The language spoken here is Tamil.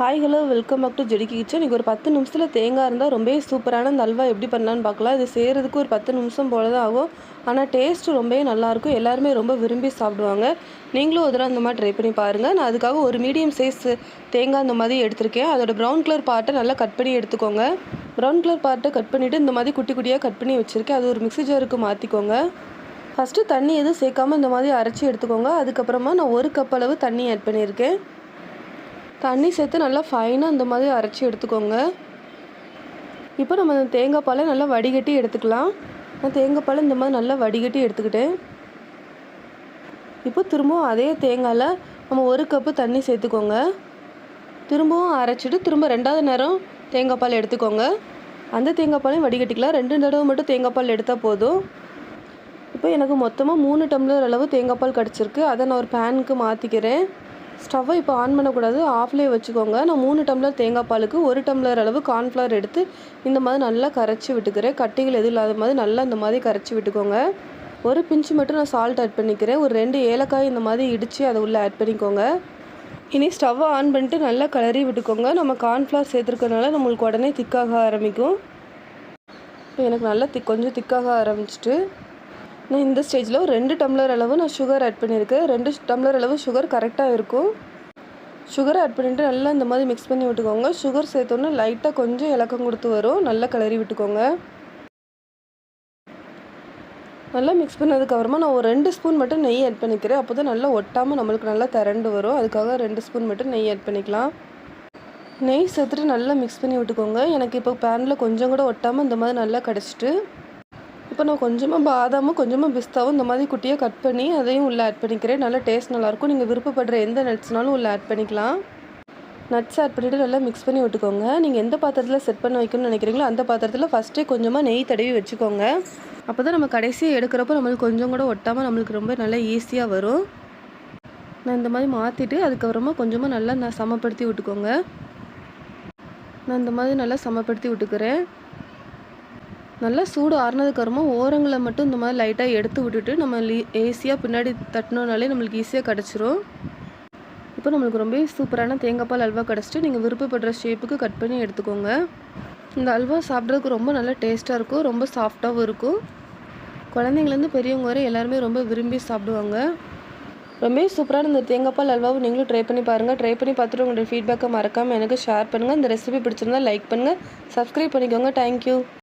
Hi hello welcome back to Jedikki kitchen இன்றைக்கி ஒரு பத்து நிமிஷத்தில் தேங்காய் இருந்தால் ரொம்பவே சூப்பரான அந்த அல்வா எப்படி பண்ணலான்னு பார்க்கலாம். இது செய்கிறதுக்கு ஒரு பத்து நிமிஷம் போல தான் ஆகும். ஆனால் டேஸ்ட்டு ரொம்பவே நல்லாயிருக்கும் எல்லாருமே ரொம்ப விரும்பி சாப்பிடுவாங்க. நீங்களும் ஒரு தடவை அந்த மாதிரி ட்ரை பண்ணி பாருங்கள் நான் அதுக்காக ஒரு மீடியம் சைஸ் தேங்காய் அந்த மாதிரி எடுத்திருக்கேன். அதோட ப்ரௌன் கலர் பார்ட்டை நல்லா கட் பண்ணி எடுத்துக்கோங்க. ப்ரௌன் கலர் பார்ட்டை கட் பண்ணிவிட்டு இந்த மாதிரி குட்டி குட்டியாக கட் பண்ணி வச்சுருக்கேன். அது ஒரு மிக்சி ஜாருக்கு மாற்றிக்கோங்க ஃபஸ்ட்டு தண்ணி எதுவும் சேர்க்காம இந்த மாதிரி அரைச்சி எடுத்துக்கோங்க. அதுக்கப்புறமா நான் ஒரு கப் அளவு தண்ணி ஆட் பண்ணியிருக்கேன். தண்ணி சேர்த்து நல்லா ஃபைனாக இந்த மாதிரி அரைச்சி எடுத்துக்கோங்க. இப்போ நம்ம அந்த தேங்காய் பாலை நல்லா வடிகட்டி எடுத்துக்கலாம். நான் தேங்காய் பாலை இந்த மாதிரி நல்லா வடிகட்டி எடுத்துக்கிட்டேன் இப்போ திரும்பவும் அதே தேங்காயில் நம்ம ஒரு கப்பு தண்ணி சேர்த்துக்கோங்க. திரும்பவும் அரைச்சிட்டு திரும்ப ரெண்டாவது நேரம் தேங்காய் பால் எடுத்துக்கோங்க. அந்த தேங்காய் பாலையும் வடிகட்டிக்கலாம். ரெண்டு தடவை மட்டும் தேங்காய் பால் எடுத்தால் போதும். இப்போ எனக்கு மொத்தமாக மூணு டம்ளர் அளவு தேங்காய் பால் கிடச்சிருக்கு. அதை நான் ஒரு பேனுக்கு மாற்றிக்கிறேன் ஸ்டவ்வை இப்போ ஆன் பண்ணக்கூடாது ஆஃப்லேயே வச்சுக்கோங்க. நான் மூணு டம்ளர் தேங்காய் பாலுக்கு ஒரு டம்ளர் அளவு கார்ன்ஃப்ளவர் எடுத்து இந்த மாதிரி நல்லா கரைச்சி விட்டுக்கிறேன். கட்டிகள் எதுவும் இல்லாத மாதிரி நல்லா இந்த மாதிரி கரைச்சி விட்டுக்கோங்க. ஒரு பிஞ்சு மட்டும் நான் சால்ட் ஆட் பண்ணிக்கிறேன். ஒரு ரெண்டு ஏலக்காய் இந்த மாதிரி இடித்து அதை உள்ளே ஆட் பண்ணிக்கோங்க. இனி ஸ்டவ்வை ஆன் பண்ணிட்டு நல்லா கலரி விட்டுக்கோங்க. நம்ம கார்ன்ஃப்ளவர் சேர்த்துருக்கறனால நம்மளுக்கு உடனே திக்காக ஆரம்பிக்கும். இப்போ எனக்கு நல்லா திக் கொஞ்சம் திக்காக ஆரம்பிச்சிட்டு நான் இந்த ஸ்டேஜில் ரெண்டு டம்ளர் அளவு நான் சுகர் ஆட் பண்ணியிருக்கேன். ரெண்டு டம்ளர் அளவு சுகர் கரெக்டாக இருக்கும். சுகர் ஆட் பண்ணிவிட்டு நல்லா இந்த மாதிரி மிக்ஸ் பண்ணி விட்டுக்கோங்க. சுகர் சேர்த்தோன்னே லைட்டாக கொஞ்சம் இலக்கம் கொடுத்து வரும். நல்லா கிளறி விட்டுக்கோங்க. நல்லா மிக்ஸ் பண்ணதுக்கப்புறமா நான் ஒரு ரெண்டு ஸ்பூன் மட்டும் நெய் ஆட் பண்ணிக்கிறேன். அப்போ தான் நல்லா ஒட்டாமல் நம்மளுக்கு நல்லா திரண்டு வரும். அதுக்காக ரெண்டு ஸ்பூன் மட்டும் நெய் ஆட் பண்ணிக்கலாம். நெய் சேர்த்துட்டு நல்லா மிக்ஸ் பண்ணி விட்டுக்கோங்க. எனக்கு இப்போ பேனில் கொஞ்சம் கூட ஒட்டாமல் இந்த மாதிரி நல்லா கிடச்சிட்டு இப்போ நான் கொஞ்சமாக பாதாமும் கொஞ்சமாக பிஸ்தாவும் இந்த மாதிரி குட்டியாக கட் பண்ணி அதையும் உள்ளே ஆட் பண்ணிக்கிறேன். நல்லா டேஸ்ட் நல்லாயிருக்கும். நீங்கள் விருப்பப்படுற எந்த நட்ஸ்னாலும் உள்ளே ஆட் பண்ணிக்கலாம். நட்ஸ் ஆட் பண்ணிவிட்டு நல்லா மிக்ஸ் பண்ணி விட்டுக்கோங்க. நீங்கள் எந்த பாத்திரத்தில் செட் பண்ண வைக்கணும்னு நினைக்கிறீங்களோ அந்த பாத்திரத்தில் ஃபஸ்ட்டே கொஞ்சமாக நெய் தடவி வச்சுக்கோங்க. அப்போ தான் நம்ம கடைசியாக எடுக்கிறப்போ நம்மளுக்கு கொஞ்சம் கூட ஒட்டாமல் நம்மளுக்கு ரொம்ப நல்லா ஈஸியாக வரும். நான் இந்த மாதிரி மாற்றிட்டு அதுக்கப்புறமா கொஞ்சமாக நல்லா நான் சமப்படுத்தி விட்டுக்கோங்க. நான் இந்த மாதிரி நல்லா சமப்படுத்தி விட்டுக்கிறேன். நல்லா சூடு ஆறுனதுக்கப்புறமா ஓரங்களை மட்டும் இந்த மாதிரி லைட்டாக எடுத்து விட்டுட்டு நம்ம ஈஸியாக பின்னாடி தட்டினோனாலே நம்மளுக்கு ஈஸியாக கிடச்சிரும். இப்போ நம்மளுக்கு ரொம்ப சூப்பரான தேங்காய் பால் அல்வா கிடச்சிட்டு நீங்கள் விருப்பப்படுற ஷேப்புக்கு கட் பண்ணி எடுத்துக்கோங்க. இந்த அல்வா சாப்பிட்றதுக்கு ரொம்ப நல்லா டேஸ்ட்டாக இருக்கும் ரொம்ப சாஃப்டாகவும் இருக்கும். குழந்தைங்கலேருந்து பெரியவங்க வரை எல்லாருமே ரொம்ப விரும்பி சாப்பிடுவாங்க. ரொம்ப சூப்பரான இந்த தேங்காய் பால் அல்வாவை நீங்களும் ட்ரை பண்ணி பாருங்கள் ட்ரை பண்ணி பார்த்துட்டு உங்களோட ஃபீட்பேக்கை மறக்காமல் எனக்கு ஷேர் பண்ணுங்கள் இந்த ரெசிபி பிடிச்சிருந்தா லைக் பண்ணுங்கள் சப்ஸ்கிரைப் பண்ணிக்கோங்க. தேங்க்யூ